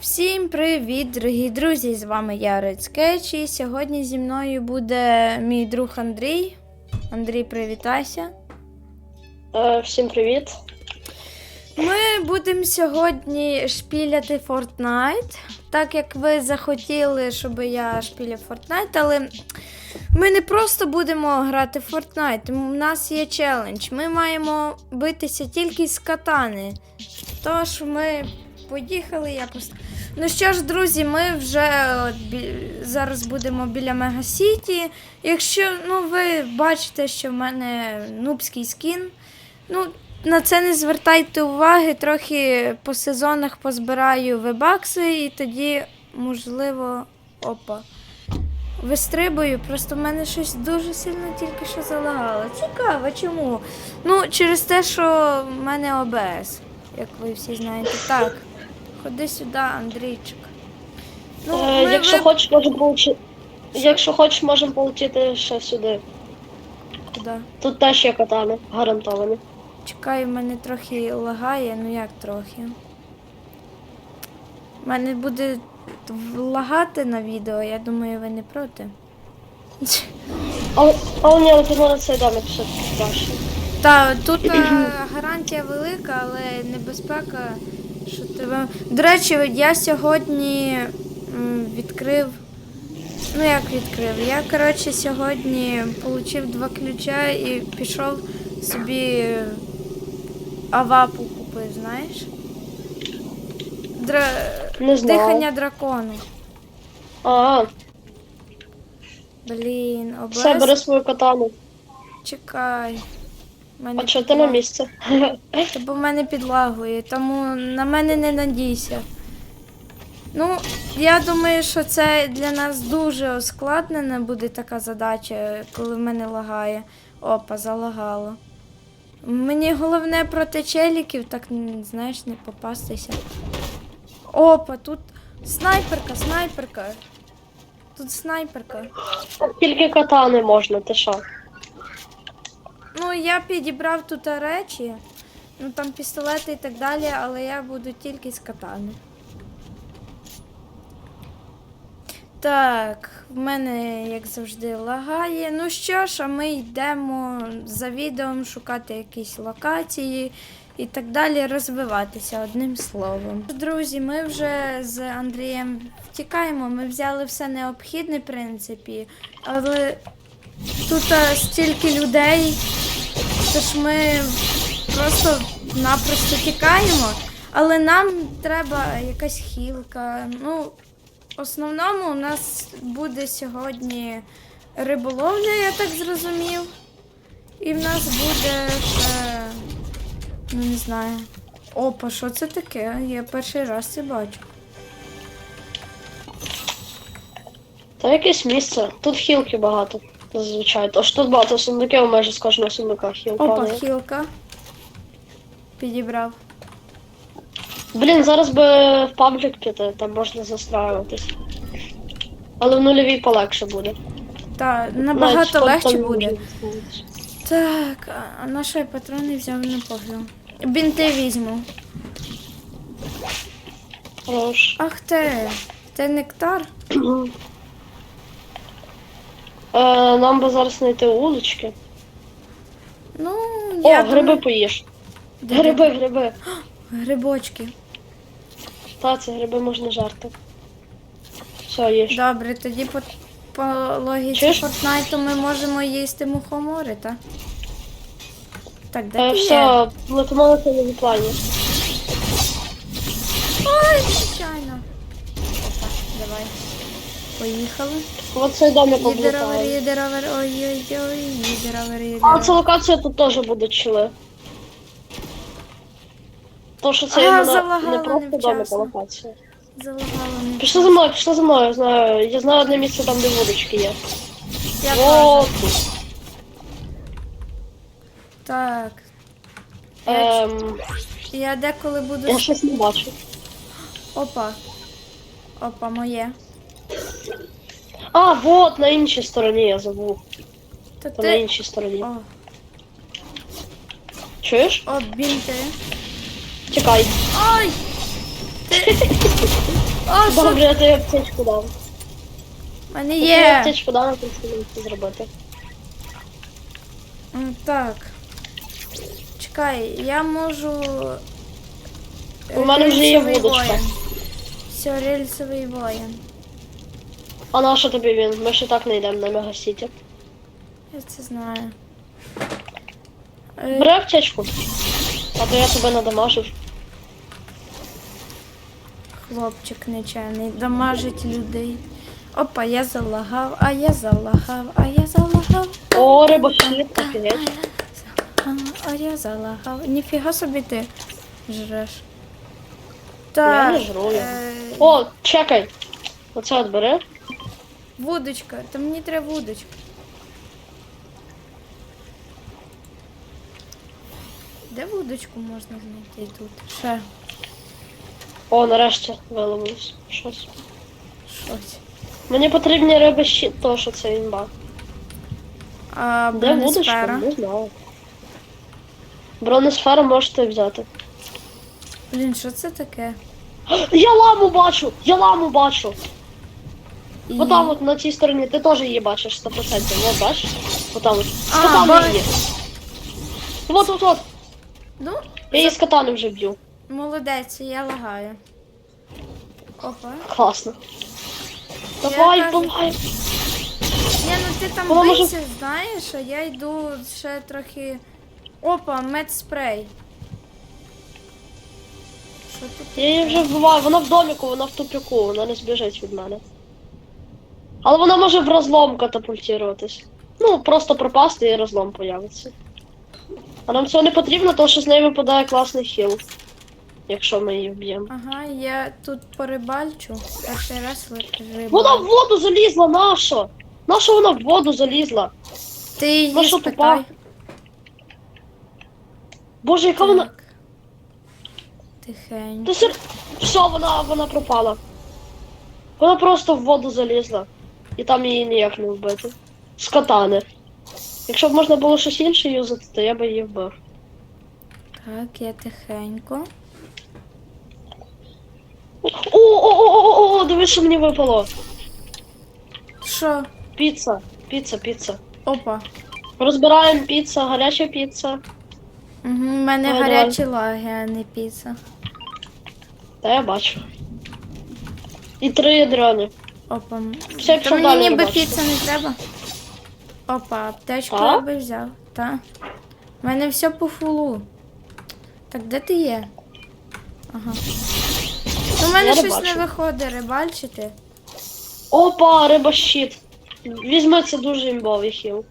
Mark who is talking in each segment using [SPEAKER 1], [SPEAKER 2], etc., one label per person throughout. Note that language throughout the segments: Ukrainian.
[SPEAKER 1] Всім привіт, дорогі друзі! З вами я Ред Скетч, і сьогодні зі мною буде мій друг Андрій. Андрій, привітайся.
[SPEAKER 2] Е, всім привіт.
[SPEAKER 1] Ми будемо сьогодні шпіляти Fortnite, так як ви захотіли, щоб я шпіляв Fortnite, але ми не просто будемо грати в Fortnite. У нас є челендж. Ми маємо битися тільки з катани. Тож ми поїхали якось. Ну що ж, друзі, ми вже от, бі... зараз будемо біля Мегасіті. Якщо ну, ви бачите, що в мене нубський скін, ну, на це не звертайте уваги, трохи по сезонах позбираю вебакси і тоді, можливо, опа. Вистрибую, просто в мене щось дуже сильно тільки що залагало. Цікаво, чому? Ну, через те, що в мене ОБС, як ви всі знаєте. Так, ходи сюди, Андрійчик. Ну,
[SPEAKER 2] е,
[SPEAKER 1] ми
[SPEAKER 2] якщо
[SPEAKER 1] ви-
[SPEAKER 2] хочеш, можемо полетіти. Якщо хочеш, можемо полетіти ще сюди.
[SPEAKER 1] Куди?
[SPEAKER 2] Тут теж є катани, гарантовані.
[SPEAKER 1] Чекай, в мене трохи лагає, ну як трохи. У мене буде лагати на відео, я думаю, ви не проти.
[SPEAKER 2] Але, але ні, але ти на цей домик все-таки краще.
[SPEAKER 1] Та тут е, гарантія велика, але небезпека, що тебе. До речі, я сьогодні відкрив. Ну як відкрив? Я, коротше, сьогодні отримав два ключа і пішов собі авапу купив, знаєш? Дра...
[SPEAKER 2] Не знаю.
[SPEAKER 1] Дихання дракону.
[SPEAKER 2] А,
[SPEAKER 1] Блін,
[SPEAKER 2] все, бери свою катану.
[SPEAKER 1] Чекай. Мене
[SPEAKER 2] А ти на
[SPEAKER 1] підлаг- бо в мене підлагує, тому на мене не надійся. Ну, я думаю, що це для нас дуже ускладнена буде така задача, коли в мене лагає. Опа, залагало. Мені головне проти челіків, так знаєш, не попастися. Опа, тут снайперка, снайперка. Тут снайперка.
[SPEAKER 2] Тільки катани можна, ти що?
[SPEAKER 1] Ну, я підібрав тут речі, ну там пістолети і так далі, але я буду тільки з катани. Так, в мене, як завжди, лагає. Ну що ж, а ми йдемо за відео шукати якісь локації і так далі, розвиватися одним словом. Друзі, ми вже з Андрієм втікаємо, ми взяли все необхідне, в принципі, але тут а, стільки людей. Тож ми просто-напросто тікаємо, але нам треба якась хілка. Ну, в основному у нас буде сьогодні риболовля, я так зрозумів. І в нас буде ще, ну не знаю. Опа, що це таке? Я перший раз це бачу.
[SPEAKER 2] Та якесь місце. Тут хілки багато. Зазвичай. Тож тут багато сундуків, майже з кожного сундука хіл
[SPEAKER 1] Опа,
[SPEAKER 2] падає.
[SPEAKER 1] хілка. Підібрав.
[SPEAKER 2] Блін, зараз би в паблік піти, там можна застраюватись. Але в нульовій полегше буде.
[SPEAKER 1] Та набагато
[SPEAKER 2] там
[SPEAKER 1] легше
[SPEAKER 2] не
[SPEAKER 1] буде.
[SPEAKER 2] можна.
[SPEAKER 1] Так, а- на що я патрони взяв не пофігу. Бінти візьму.
[SPEAKER 2] Хорош.
[SPEAKER 1] Ах ти, це нектар?
[SPEAKER 2] Е, нам би зараз знайти вулички.
[SPEAKER 1] Ну,
[SPEAKER 2] О,
[SPEAKER 1] я
[SPEAKER 2] гриби
[SPEAKER 1] думаю-
[SPEAKER 2] поїж.
[SPEAKER 1] Де-
[SPEAKER 2] Гриби, гриби.
[SPEAKER 1] Грибочки.
[SPEAKER 2] Та, це гриби можна жарти. Все, їж.
[SPEAKER 1] Добре, тоді по, по логіці
[SPEAKER 2] Чуєш?
[SPEAKER 1] Фортнайту ми можемо їсти мухомори, так? Так, де
[SPEAKER 2] Е,
[SPEAKER 1] ти є?
[SPEAKER 2] все, летимо на цьому плані.
[SPEAKER 1] Ой, звичайно. Опа, давай. Поїхали.
[SPEAKER 2] От цей домик
[SPEAKER 1] Їдеровер,
[SPEAKER 2] облітає.
[SPEAKER 1] їдеровер, ой-ой-ой, їдеровер,
[SPEAKER 2] А ця локація тут теж буде чили. То, що це
[SPEAKER 1] А,
[SPEAKER 2] іменно не просто домик, а
[SPEAKER 1] невчасно.
[SPEAKER 2] локація.
[SPEAKER 1] Залагало не.
[SPEAKER 2] Пішли за мною, пішли за мною, я знаю. Я знаю одне місце там, де вулички є.
[SPEAKER 1] Я
[SPEAKER 2] О,
[SPEAKER 1] теж. Так. Я,
[SPEAKER 2] ем,
[SPEAKER 1] я деколи буду.
[SPEAKER 2] я щось не бачу.
[SPEAKER 1] Опа. Опа, моє.
[SPEAKER 2] А, вот, на іншій стороні я забув.
[SPEAKER 1] То
[SPEAKER 2] То на
[SPEAKER 1] ти.
[SPEAKER 2] іншій стороні.
[SPEAKER 1] О,
[SPEAKER 2] Чуєш?
[SPEAKER 1] о, бінти.
[SPEAKER 2] Чекай.
[SPEAKER 1] Ой! Ти... О, що?
[SPEAKER 2] Добре, я тобі аптечку дав.
[SPEAKER 1] У мене
[SPEAKER 2] Я тобі
[SPEAKER 1] є.
[SPEAKER 2] аптечку дав, ти мені це зробити.
[SPEAKER 1] М, Так. Чекай, я можу.
[SPEAKER 2] У мене вже є
[SPEAKER 1] Рельсовий
[SPEAKER 2] вудочка.
[SPEAKER 1] воїн. Все, рельсовий воїн.
[SPEAKER 2] А на що тобі він? Ми ще так не йдемо на Мегасіті.
[SPEAKER 1] Я це знаю. Е,
[SPEAKER 2] Бери аптечку. А то я тебе надамажив.
[SPEAKER 1] Хлопчик нечайний, дамажить людей. Опа, я залагав, а я залагав, а я залагав.
[SPEAKER 2] О, рибохід.
[SPEAKER 1] А, а я залагав. Ніфіга собі ти жреш.
[SPEAKER 2] Я не жру
[SPEAKER 1] е,
[SPEAKER 2] О, чекай. Оце от бери.
[SPEAKER 1] Вудочка, та мені треба вудочка. Де вудочку можна знайти тут? Ще
[SPEAKER 2] О, нарешті виловилось. Щось.
[SPEAKER 1] щось.
[SPEAKER 2] Мені потрібні риби щит, то що це імба.
[SPEAKER 1] А
[SPEAKER 2] Де вудочка? Не знаю. Бронесферу можете взяти.
[SPEAKER 1] Блін, що це таке?
[SPEAKER 2] Я ламу бачу! Я ламу бачу!
[SPEAKER 1] І...
[SPEAKER 2] Отам от на цій стороні, ти теж її бачиш 100%. Вот бачиш? Отам от. З
[SPEAKER 1] А,
[SPEAKER 2] катани
[SPEAKER 1] бачу.
[SPEAKER 2] Вот, вот, вот.
[SPEAKER 1] Ну,
[SPEAKER 2] Я її з катани вже б'ю.
[SPEAKER 1] молодець, я лагаю. Опа.
[SPEAKER 2] Класно. Давай,
[SPEAKER 1] кажу-
[SPEAKER 2] давай.
[SPEAKER 1] Ні, ну ти там
[SPEAKER 2] Вона може-
[SPEAKER 1] знаєш, а я йду ще трохи. Опа, медспрей. Що тут?
[SPEAKER 2] Я її вже вбиваю, вона в доміку, вона в тупіку, вона не збіжить від мене. Але вона може в розлом катапультуватись. Ну, просто пропасти і розлом появиться. А нам цього не потрібно, тому що з неї випадає класний хіл. Якщо ми її вб'ємо.
[SPEAKER 1] Ага, я тут порибальчу. Перший раз риба.
[SPEAKER 2] Вона в воду залізла, нащо? Нащо вона в воду залізла?
[SPEAKER 1] Ти її
[SPEAKER 2] що
[SPEAKER 1] спитай.
[SPEAKER 2] тупа? Боже, яка вона.
[SPEAKER 1] Так. Тихенько.
[SPEAKER 2] Ти сер... Все, вона, вона пропала. Вона просто в воду залізла. І там її ніяк не вбити. З катани. Якщо б можна було щось інше юзати, то я би її вбив.
[SPEAKER 1] Так, я тихенько.
[SPEAKER 2] О, о, о, о, о, о, дивись, що мені випало.
[SPEAKER 1] Що?
[SPEAKER 2] Піца, піца, піца.
[SPEAKER 1] Опа.
[SPEAKER 2] Розбираємо піца, гаряча піца.
[SPEAKER 1] Угу, у мене
[SPEAKER 2] Давай,
[SPEAKER 1] гарячі лаги, а не піца.
[SPEAKER 2] Та я бачу. І три ядрони.
[SPEAKER 1] Опа.
[SPEAKER 2] Все, якщо
[SPEAKER 1] Та
[SPEAKER 2] далі
[SPEAKER 1] мені ніби піца не треба. Опа, аптечку я би взяв. Та. У мене все по фулу. Так, де ти є? Ага. Ну, У мене
[SPEAKER 2] Я не
[SPEAKER 1] щось не
[SPEAKER 2] бачу.
[SPEAKER 1] виходить рибальчити.
[SPEAKER 2] Опа, риба щит. Візьми це дуже імбовий хіл.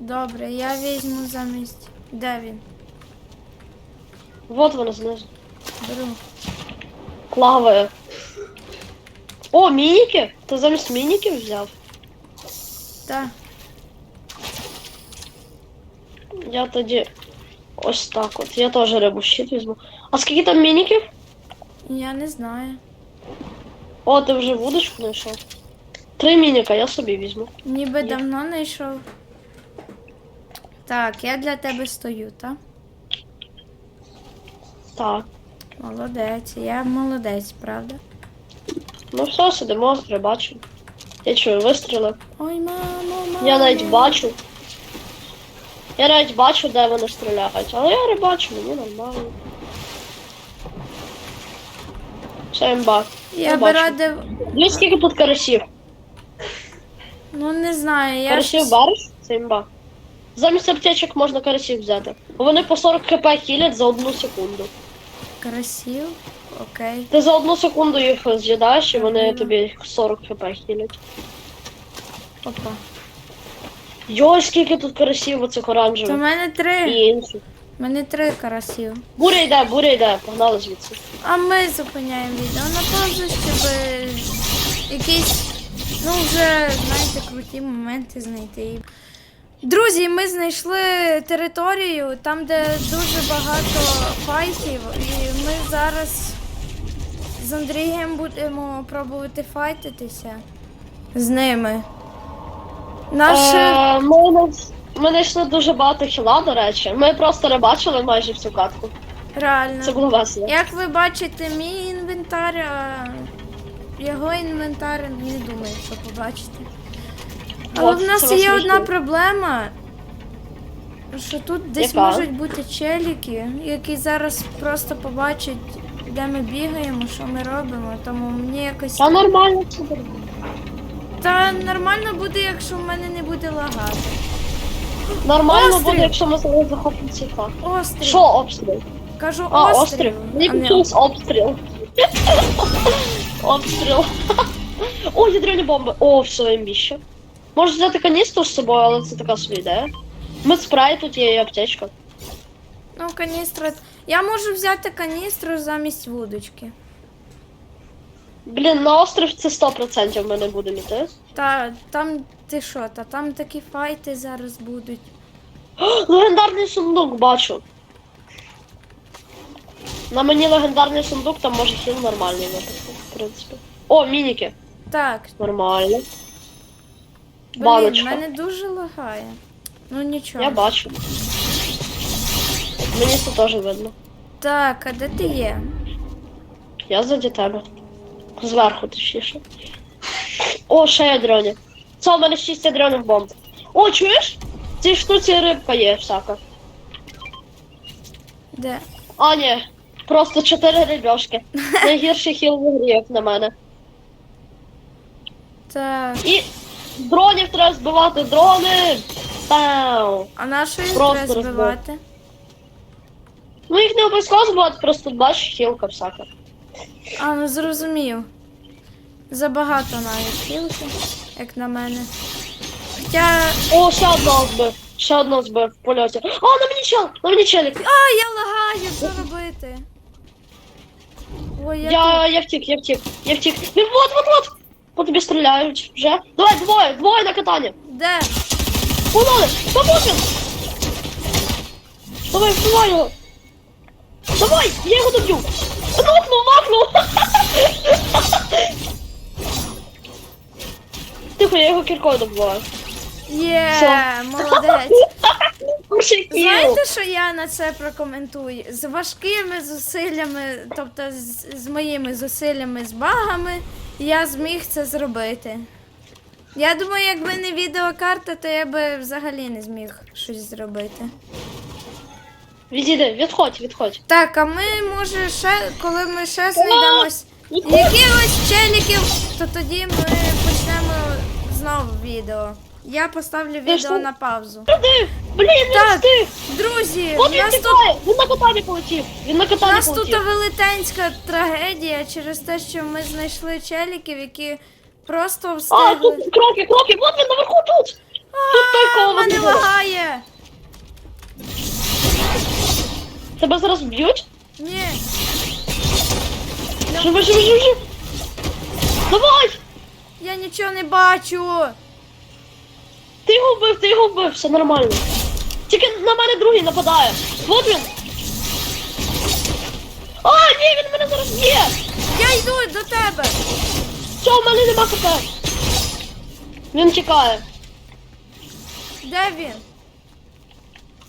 [SPEAKER 1] Добре, я візьму замість. Де він?
[SPEAKER 2] Вот вона знизу.
[SPEAKER 1] Беру.
[SPEAKER 2] Плаває. О, мініки? Ти замість мініків взяв?
[SPEAKER 1] Та.
[SPEAKER 2] Я тоді ось так от. Я теж рибу щит візьму. А скільки там мініків?
[SPEAKER 1] Я не знаю.
[SPEAKER 2] О, ти вже вудочку знайшов. Три мініка, я собі візьму.
[SPEAKER 1] Ніби
[SPEAKER 2] Ні.
[SPEAKER 1] давно не йшов. Так, я для тебе стою, так?
[SPEAKER 2] Так.
[SPEAKER 1] Молодець, я молодець, правда?
[SPEAKER 2] Ну все, сидимо, рибачу. Я чую вистріли.
[SPEAKER 1] Ой, мамо, мамо.
[SPEAKER 2] Я навіть бачу. Я навіть бачу, де вони стріляють. Але я рибачу, мені нормально. Все, імба.
[SPEAKER 1] Я би
[SPEAKER 2] бачу.
[SPEAKER 1] радив.
[SPEAKER 2] Дивись, скільки тут карасів.
[SPEAKER 1] Ну не знаю, я
[SPEAKER 2] Карасів
[SPEAKER 1] ж...
[SPEAKER 2] бариш? Це імба. Замість аптечок можна карасів взяти. Вони по 40 хп хілять за одну секунду.
[SPEAKER 1] красив. Окей.
[SPEAKER 2] Ти за одну секунду їх з'їдаєш, і вони тобі 40 хп хілять.
[SPEAKER 1] Опа.
[SPEAKER 2] Йой, скільки тут карасів оцих
[SPEAKER 1] То в
[SPEAKER 2] оранжевих.
[SPEAKER 1] мене
[SPEAKER 2] І
[SPEAKER 1] три.
[SPEAKER 2] інших.
[SPEAKER 1] У мене три карасів.
[SPEAKER 2] Буря йде, буря йде, погнали звідси.
[SPEAKER 1] А ми зупиняємо відео на паузу, щоб якісь, ну вже, знаєте, круті моменти знайти. Друзі, ми знайшли територію, там, де дуже багато файтів, і ми зараз з Андрієм будемо пробувати файтитися з ними. Наш...
[SPEAKER 2] Е, ми, не- ми знайшли дуже багато хіла, до речі. Ми просто рибачили майже всю катку.
[SPEAKER 1] Реально.
[SPEAKER 2] Це було весело.
[SPEAKER 1] Як ви бачите, мій інвентар а, його інвентар не думаю, що побачите. Але
[SPEAKER 2] От,
[SPEAKER 1] в нас
[SPEAKER 2] це вас
[SPEAKER 1] є одна
[SPEAKER 2] смішно.
[SPEAKER 1] проблема. Що тут десь
[SPEAKER 2] Яка?
[SPEAKER 1] можуть бути челіки, які зараз просто побачать, де ми бігаємо, що ми робимо. Тому мені якось.
[SPEAKER 2] Та нормально це буде.
[SPEAKER 1] Та нормально буде, якщо в мене не буде лагати.
[SPEAKER 2] Нормально
[SPEAKER 1] Острів.
[SPEAKER 2] буде, якщо ми зараз захопимо цей факт.
[SPEAKER 1] Острів.
[SPEAKER 2] Що обстріл?
[SPEAKER 1] Кажу,
[SPEAKER 2] А,
[SPEAKER 1] острів.
[SPEAKER 2] острів. Мені
[SPEAKER 1] а не
[SPEAKER 2] обстріл. Обстріл. О, ядерні бомби. О, все, імбіще. Можеш взяти каністру з собою, але це така собі ідея. Медспрей тут є і аптечка.
[SPEAKER 1] Ну, каністра. Я можу взяти каністру замість вудочки.
[SPEAKER 2] Блін, на острів це 100% ми не будемо йти.
[SPEAKER 1] Та там ти що, та там такі файти зараз будуть.
[SPEAKER 2] Легендарний сундук бачу. На мені легендарний сундук, там може хіл нормальний, наприклад, в принципі. О, мініки.
[SPEAKER 1] Так,
[SPEAKER 2] Нормально.
[SPEAKER 1] блін,
[SPEAKER 2] Баночка.
[SPEAKER 1] мене дуже лагає. Ну нічого.
[SPEAKER 2] Я бачу. Мені це теж видно.
[SPEAKER 1] Так, а де ти є?
[SPEAKER 2] Я ззаді тебе. Зверху точніше. О, ще ядроні. Це у мене 6 ядроних бомб. О, чуєш? В цій штуці рибка є всяка.
[SPEAKER 1] Де?
[SPEAKER 2] А, ні. Просто 4 рибьошки. Найгірший хіл в грі, як на мене.
[SPEAKER 1] Так.
[SPEAKER 2] І дронів треба збивати, дрони! Пау!
[SPEAKER 1] А на що їх
[SPEAKER 2] Просто
[SPEAKER 1] треба
[SPEAKER 2] розбив. Ну їх не обов'язково збивати, просто бачиш хілка всяка.
[SPEAKER 1] А, ну зрозумів. Забагато навіть хілки, як на мене. Хоча.
[SPEAKER 2] О, ще одного збив. Ще одного збив в польоті. А, на мені чел! На мені челік!
[SPEAKER 1] А, я лагаю, що робити? Ой, я,
[SPEAKER 2] Я, я втік, я втік, я втік. Він вот, вот, вот! По тобі стріляють вже. Давай, двоє, двоє на катанні.
[SPEAKER 1] тут. Де?
[SPEAKER 2] Погнали! Помог! Давай, вбивай його! Давай, я його доб'ю! Нокнув, нокнув! Тихо, я його кіркою добиваю.
[SPEAKER 1] Є, молодець. Знаєте, що я на це прокоментую? З важкими зусиллями, тобто з, з моїми зусиллями, з багами, я зміг це зробити. Я думаю, якби не відеокарта, то я би взагалі не зміг щось зробити.
[SPEAKER 2] Відійди, відходь, відходь.
[SPEAKER 1] Так, а ми, може, ще, коли ми ще знайдемось якихось челіків, то тоді ми почнемо знову відео. Я поставлю відео
[SPEAKER 2] що?
[SPEAKER 1] на паузу.
[SPEAKER 2] Туди! Блін, не
[SPEAKER 1] Так.
[SPEAKER 2] встиг!
[SPEAKER 1] Друзі,
[SPEAKER 2] От він
[SPEAKER 1] нас тут
[SPEAKER 2] тікає! Він на катані полетів! Він на
[SPEAKER 1] У
[SPEAKER 2] катані
[SPEAKER 1] нас тут
[SPEAKER 2] полетів!
[SPEAKER 1] велетенська трагедія через те, що ми знайшли челіків, які просто
[SPEAKER 2] А,
[SPEAKER 1] встигли.
[SPEAKER 2] тут кроки, кроки! Вот він наверху тут! Тут той
[SPEAKER 1] А,
[SPEAKER 2] кого
[SPEAKER 1] мене лагає!
[SPEAKER 2] Тебе зараз б'ють?
[SPEAKER 1] Ні.
[SPEAKER 2] Живи, живи, живи, живи! Давай!
[SPEAKER 1] Я нічого не бачу.
[SPEAKER 2] Ти його вбив, ти його вбив, все нормально. Тільки на мене другий нападає. Вот він. А, ні, він мене зараз б'є!
[SPEAKER 1] Я йду до тебе.
[SPEAKER 2] Все, у мене нема хп. Він тікає.
[SPEAKER 1] Де він?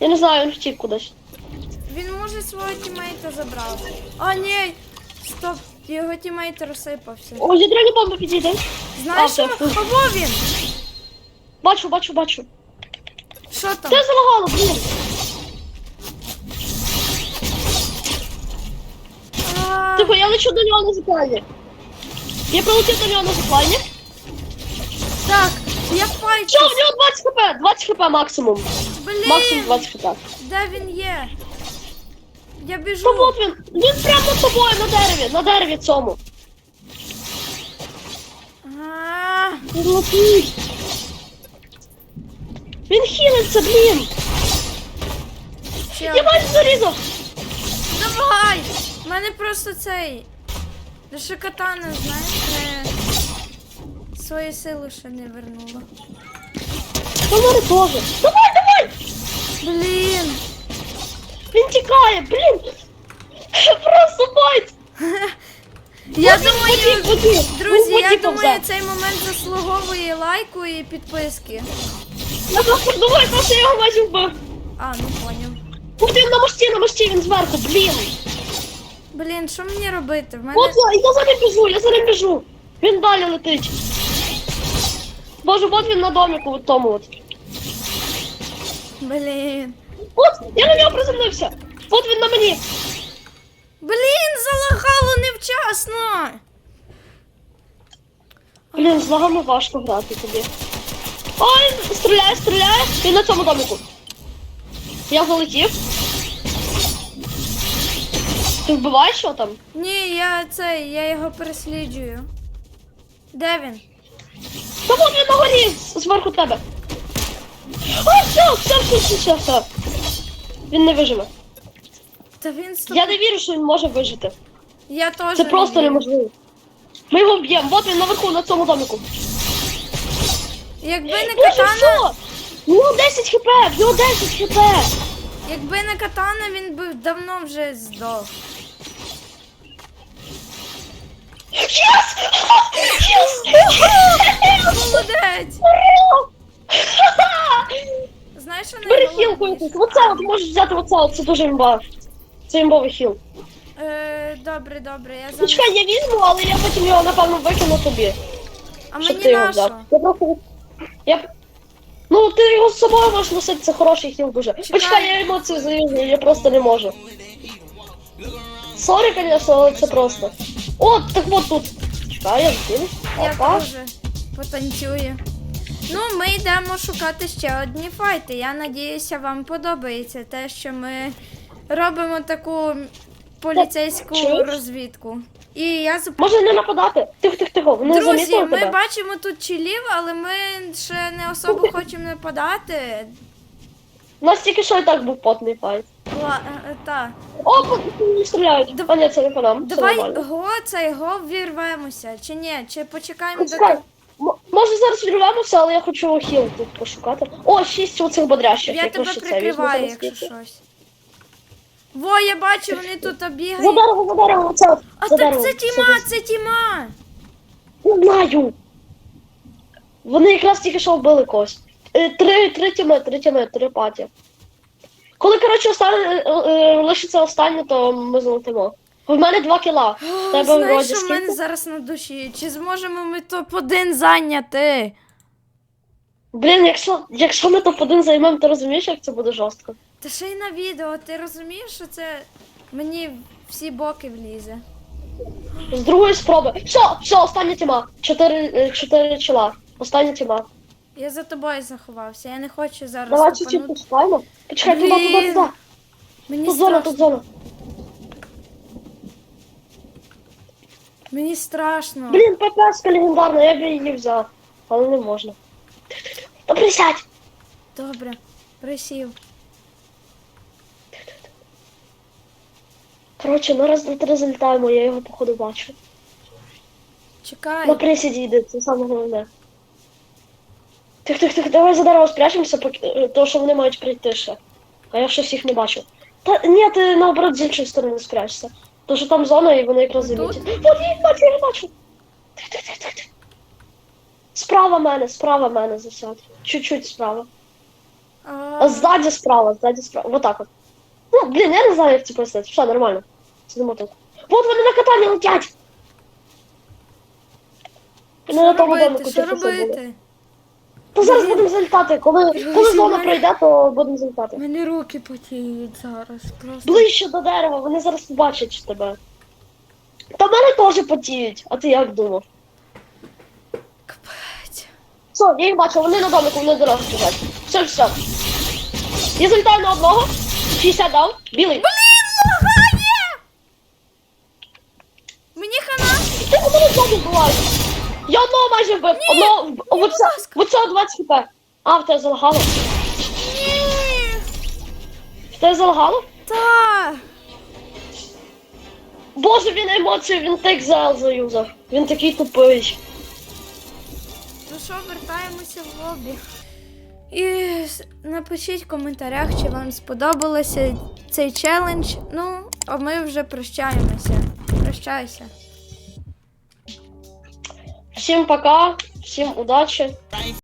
[SPEAKER 2] Я не знаю, він втік кудись.
[SPEAKER 1] Він може свого тімейта забрав. А, ні. Стоп, його тімейт розсипався.
[SPEAKER 2] О, ядерні бомби підійде.
[SPEAKER 1] Знаєш, що?
[SPEAKER 2] це-
[SPEAKER 1] А, він!
[SPEAKER 2] Бачу, бачу, бачу.
[SPEAKER 1] Що там?
[SPEAKER 2] Це залагало, блін.
[SPEAKER 1] А,
[SPEAKER 2] Тихо, я лечу до нього на заклання. Я прилетів до нього на заклання.
[SPEAKER 1] Так, я файт.
[SPEAKER 2] Що, в нього 20 хп, 20 хп максимум. Максимум
[SPEAKER 1] Блін,
[SPEAKER 2] 20 хп.
[SPEAKER 1] де він є? Я біжу.
[SPEAKER 2] Та вот він, він прямо над тобою на дереві, на дереві цьому.
[SPEAKER 1] А,
[SPEAKER 2] Він летить. Він хілиться, блін.
[SPEAKER 1] чел.
[SPEAKER 2] Я майже зарізав.
[SPEAKER 1] Давай! У мене просто цей. Лише катана, знаєш, не... свої сили ще не вернула.
[SPEAKER 2] В теж. Давай, давай!
[SPEAKER 1] Блін!
[SPEAKER 2] Він тікає, блін. Просто байт.
[SPEAKER 1] Я думаю, друзі,
[SPEAKER 2] Ну,
[SPEAKER 1] я думаю, цей момент заслуговує лайку і підписки.
[SPEAKER 2] Я просто думаю, що я його майже вбив.
[SPEAKER 1] А, ну поняв.
[SPEAKER 2] Ух, він на мості, на мості, він зверху, блін.
[SPEAKER 1] Блін, що мені робити? В мене.
[SPEAKER 2] От я, я за ним біжу, я за ним біжу. Він далі летить. Боже, от він на доміку от тому от.
[SPEAKER 1] Блін.
[SPEAKER 2] От, я на нього приземлився. От він на мені.
[SPEAKER 1] Блін, залагало невчасно.
[SPEAKER 2] Блін, з лагами важко грати тобі. Ой, стріляє, стріляє. Він на цьому доміку. Я залетів. Ти вбиваєш що там?
[SPEAKER 1] Ні, я це, я його пересліджую. Де він?
[SPEAKER 2] Та він на горі, зверху тебе. Ой, все, все, все, все, все, все. Він не виживе.
[SPEAKER 1] Та він стоп.
[SPEAKER 2] Я не вірю, що він може вижити.
[SPEAKER 1] Я теж.
[SPEAKER 2] Це
[SPEAKER 1] не
[SPEAKER 2] просто
[SPEAKER 1] вірю.
[SPEAKER 2] неможливо. Ми його вб'ємо. Вот він наверху на цьому домику.
[SPEAKER 1] Якби не
[SPEAKER 2] Боже,
[SPEAKER 1] катана,
[SPEAKER 2] що? Нього 10 хп, в нього 10 хп.
[SPEAKER 1] якби не катана, він би давно вже здох.
[SPEAKER 2] Єс! Єс!
[SPEAKER 1] Молодець!
[SPEAKER 2] Бери хілку
[SPEAKER 1] найголовніше?
[SPEAKER 2] якусь. Оце от можеш взяти оце, от, це дуже імба. Це імбовий хіл.
[SPEAKER 1] Е, добре, добре, я
[SPEAKER 2] Ну
[SPEAKER 1] зараз.
[SPEAKER 2] чекай, я візьму, але я потім його напевно викину тобі.
[SPEAKER 1] А
[SPEAKER 2] щоб
[SPEAKER 1] мені
[SPEAKER 2] ти його
[SPEAKER 1] нащо?
[SPEAKER 2] взяв. Я просто. Я... Ну, ти його з собою можеш носити, це хороший хіл дуже. Почекай, я емоції заюзую, я просто не можу. Сорі, звісно, але це просто. О, так от тут. Чекай, я закину.
[SPEAKER 1] Я
[SPEAKER 2] Опа.
[SPEAKER 1] теж потанцюю. Ну, ми йдемо шукати ще одні файти. Я надіюся, вам подобається те, що ми робимо таку поліцейську
[SPEAKER 2] Чуєш?
[SPEAKER 1] розвідку. І я зап...
[SPEAKER 2] Може не нападати? Тихо, тихо, тихо. Вони
[SPEAKER 1] Друзі, ми
[SPEAKER 2] тебе.
[SPEAKER 1] бачимо тут чилів, але ми ще не особо хочемо нападати.
[SPEAKER 2] У нас тільки що і так був потний файт.
[SPEAKER 1] Ла... е, Та.
[SPEAKER 2] О, по стріляють.
[SPEAKER 1] Дав-
[SPEAKER 2] А ні, це не по нам.
[SPEAKER 1] Давай го цей го вірвемося. Чи ні? Чи почекаємо до
[SPEAKER 2] Почекай. М- Може зараз відриваємося, але я хочу хіл тут пошукати. О, шість оцих бодрящих.
[SPEAKER 1] Я тебе прикриваю, якщо щось. Во, я бачу, вони тут
[SPEAKER 2] За
[SPEAKER 1] обігають.
[SPEAKER 2] дерево, за дерево, от,
[SPEAKER 1] А
[SPEAKER 2] за
[SPEAKER 1] так це тіма, це тіма.
[SPEAKER 2] Не знаю. Вони якраз тільки що вбили когось. Е, Три, три тіми, три тіми, три паті. Коли, коротше, е, е, лишиться останнє, то ми золотимо. В мене два кіла.
[SPEAKER 1] О,
[SPEAKER 2] Тебе
[SPEAKER 1] Знаєш,
[SPEAKER 2] вроді
[SPEAKER 1] що в мене
[SPEAKER 2] скільки?
[SPEAKER 1] зараз на душі? Чи зможемо ми топ-1 зайняти?
[SPEAKER 2] Блін, якщо, якщо ми топ-1 займемо, ти розумієш, як це буде жорстко?
[SPEAKER 1] Та ще й на відео, ти розумієш, що це мені всі боки влізе.
[SPEAKER 2] З другої спроби. Все, все, остання тіма. Чотири, е, чотири чола. Остання тіма.
[SPEAKER 1] Я за тобою заховався, я не хочу зараз
[SPEAKER 2] Давай чуть-чуть
[SPEAKER 1] топанути.
[SPEAKER 2] почекаємо. Почекай, туди, туди,
[SPEAKER 1] Блін.
[SPEAKER 2] туди.
[SPEAKER 1] Мені
[SPEAKER 2] Тут зона,
[SPEAKER 1] страшно.
[SPEAKER 2] тут зона.
[SPEAKER 1] Мені страшно.
[SPEAKER 2] Блін, ППС легендарна, я б її взяв. Але не можна. Та присядь!
[SPEAKER 1] Добре, присів.
[SPEAKER 2] Коротше, на раз на три залітаємо, я його походу бачу.
[SPEAKER 1] Чекай.
[SPEAKER 2] На присіді йде, це саме головне. Тих, тих, тих, давай за дерево спрячемося, поки е, то, що вони мають прийти ще. А я щось їх не бачу. Та ні, ти наоборот з іншої сторони спрячешся. Тому що там зона і вони якраз замітять. От я їх бачу, я їх бачу. Справа мене, справа мене засяд. Чуть-чуть справа.
[SPEAKER 1] А,
[SPEAKER 2] ззаді справа, ззаді справа. Вот так от. Ну, блін, я не знаю, як це пояснити. Все, нормально. Сидимо тут. Вот вони на катанні летять!
[SPEAKER 1] Що робити? Що робити?
[SPEAKER 2] То зараз будемо залітати. Коли, коли зона пройде, то будемо залітати.
[SPEAKER 1] У мене руки потіють зараз. Просто.
[SPEAKER 2] Ближче до дерева, вони зараз побачать тебе. Та мене теж потіють, а ти як думав?
[SPEAKER 1] Капець.
[SPEAKER 2] Все, я їх бачу, вони на домику, вони дорогу біжать. Все, все. Я залітаю на одного. 60 дав. Білий.
[SPEAKER 1] Лагає! Мені хана.
[SPEAKER 2] Ти мене ззаді вбиваєш. Я одного майже вбив. Одного, в-
[SPEAKER 1] будь
[SPEAKER 2] оце,
[SPEAKER 1] ласка.
[SPEAKER 2] оце 20 хп. А, в тебе залагало?
[SPEAKER 1] Ні.
[SPEAKER 2] В тебе залагало?
[SPEAKER 1] Та.
[SPEAKER 2] Боже, він емоції, він так зал заюзав. Він такий тупий.
[SPEAKER 1] Ну що, вертаємося в лобі. І с- напишіть в коментарях, чи вам сподобалося цей челендж. Ну, а ми вже прощаємося. Прощайся.
[SPEAKER 2] Всім пока, всім удачі.